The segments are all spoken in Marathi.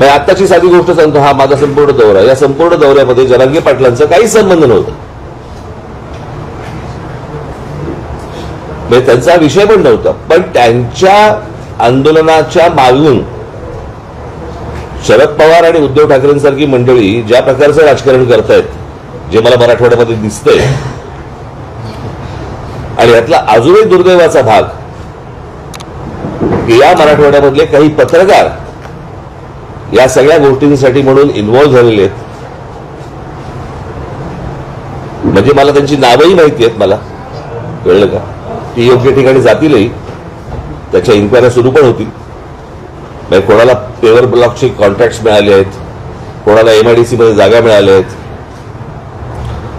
म्हणजे आत्ताची साधी गोष्ट सांगतो हा माझा संपूर्ण दौरा या संपूर्ण दौऱ्यामध्ये जरांगे पाटलांचा काही संबंध नव्हता. म्हणजे त्यांचा विषय पण नव्हता. पण त्यांच्या आंदोलनाच्या मागून शरद पवार आणि उद्धव ठाकरेंसारखी मंडळी ज्या प्रकारचं राजकारण करतायत जे मला मराठवाड्यामध्ये दिसतंय आणि यातला अजूनही दुर्दैवाचा भाग की या मराठवाड्यामधले काही पत्रकार या सगळ्या गोष्टींसाठी म्हणून इन्व्हॉल्व्ह झालेले आहेत. म्हणजे मला त्यांची नावही माहिती आहेत मला. कळलं का? ती योग्य ठिकाणी जातीलही. त्याच्या इन्क्वायऱ्या सुरू पण होतील. म्हणजे कोणाला पेवर ब्लॉकचे कॉन्ट्रॅक्ट मिळाले आहेत कोणाला एमआयडीसी मध्ये जागा मिळाल्या आहेत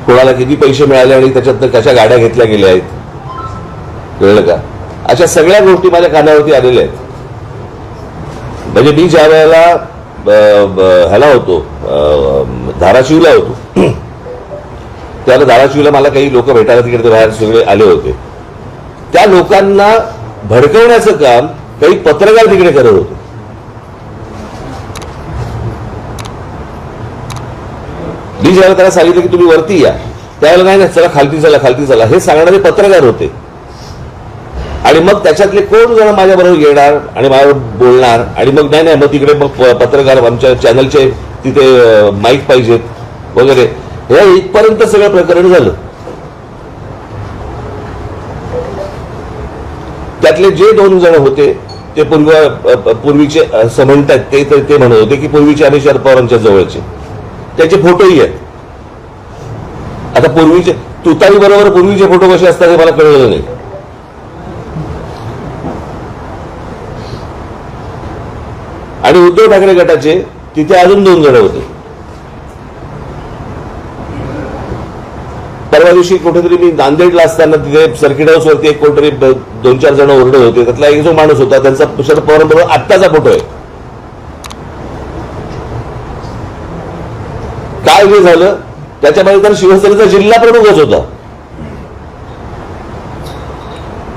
कोणाला किती पैसे मिळाले आणि त्याच्यातनं कशा गाड्या घेतल्या गेल्या आहेत. कळलं का? अशा सगळ्या गोष्टी माझ्या कानावरती आलेल्या आहेत. म्हणजे मी ज्या वेळेला ह्याला होतो. धाराशिवला होतो. त्याला धाराशिवला मला काही लोक भेटायला तिकडे बाहेर सगळे आले होते. त्या लोकांना भडकवण्याचं काम काही पत्रकार तिकडे करत होते. मी ज्यावेळेला त्याला सांगितलं की तुम्ही वरती या त्यावेळेला नाही चला खालती चला खालती चला. हे सांगणारे पत्रकार होते. आणि मग त्याच्यातले कोण जण माझ्याबरोबर येणार आणि माझ्यावर बोलणार? आणि मग नाही नाही मग तिकडे मग प- पत्रकार आमच्या चॅनलचे तिथे माईक पाहिजेत. वगैरे. हे इथपर्यंत सगळं प्रकरण झालं. त्यातले जे दोन जण होते ते पूर्व पूर्वीचे असं म्हणतात ते तर ते म्हणत होते की पूर्वीचे आम्ही शरद पवारांच्या जवळचे. त्याचे फोटोही आहेत. आता पूर्वीचे तुतारी बरोबर पूर्वीचे फोटो कसे असतात हे मला कळलं नाही. आणि उद्धव ठाकरे गटाचे तिथे अजून दोन जण होते. परवा दिवशी कुठेतरी मी नांदेडला असताना तिथे सर्किट हाऊस वरती एक कोणतरी दोन चार जण ओरडत होते. त्यातला एक जो माणूस होता त्यांचा शरद पवारांबरोबर आत्ताचा फोटो आहे. काय जे झालं? त्याच्यामध्ये तर शिवसेनेचा जिल्हा प्रमुखच होता.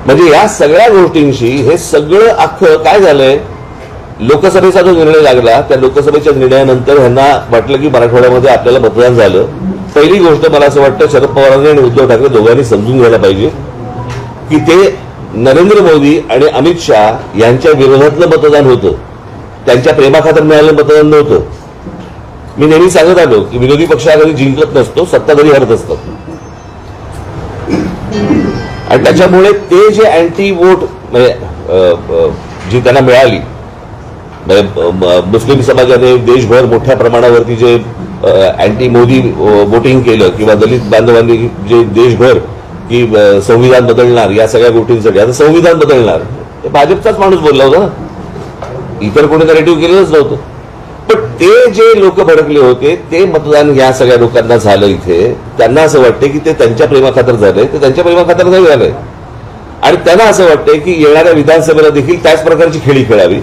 म्हणजे या सगळ्या गोष्टींशी हे सगळं अख्खं काय झालंय? लोकसभेचा जो निर्णय लागला त्या लोकसभेच्या निर्णयानंतर ह्यांना वाटलं की मराठवाड्यामध्ये आपल्याला मतदान झालं. पहिली गोष्ट मला असं वाटतं शरद पवारांनी आणि उद्धव ठाकरे दोघांनी समजून घ्यायला पाहिजे की ते नरेंद्र मोदी आणि अमित शहा यांच्या विरोधातलं मतदान होतं. त्यांच्या प्रेमाखातर मिळालेलं मतदान नव्हतं. मी नेहमी सांगत आलो की विरोधी पक्ष कधी जिंकत नसतो सत्ताधारी हरत असतात. आणि त्याच्यामुळे ते जे अँटी वोट म्हणजे जी त्यांना मिळाली म्हणजे, मुस्लिम समाजाने देशभर मोठ्या प्रमाणावरती जे अँटी मोदी वोटिंग केलं किंवा दलित बांधवांनी जे देशभर की संविधान बदलणार या सगळ्या गोष्टींसाठी. आता संविधान बदलणार. हे भाजपचाच माणूस बोलला होता ना. इतर कोणी नरेटिव्ह केलेलंच नव्हतं. पण ते जे लोक भडकले होते ते मतदान या सगळ्या लोकांना झालं इथे. त्यांना असं वाटते की ते त्यांच्या प्रेमाखातर झालंय ते त्यांच्या प्रेमाखातर नाही झालंय. आणि त्यांना असं वाटतंय की येणाऱ्या विधानसभेला देखील त्याच प्रकारची खेळी खेळावी.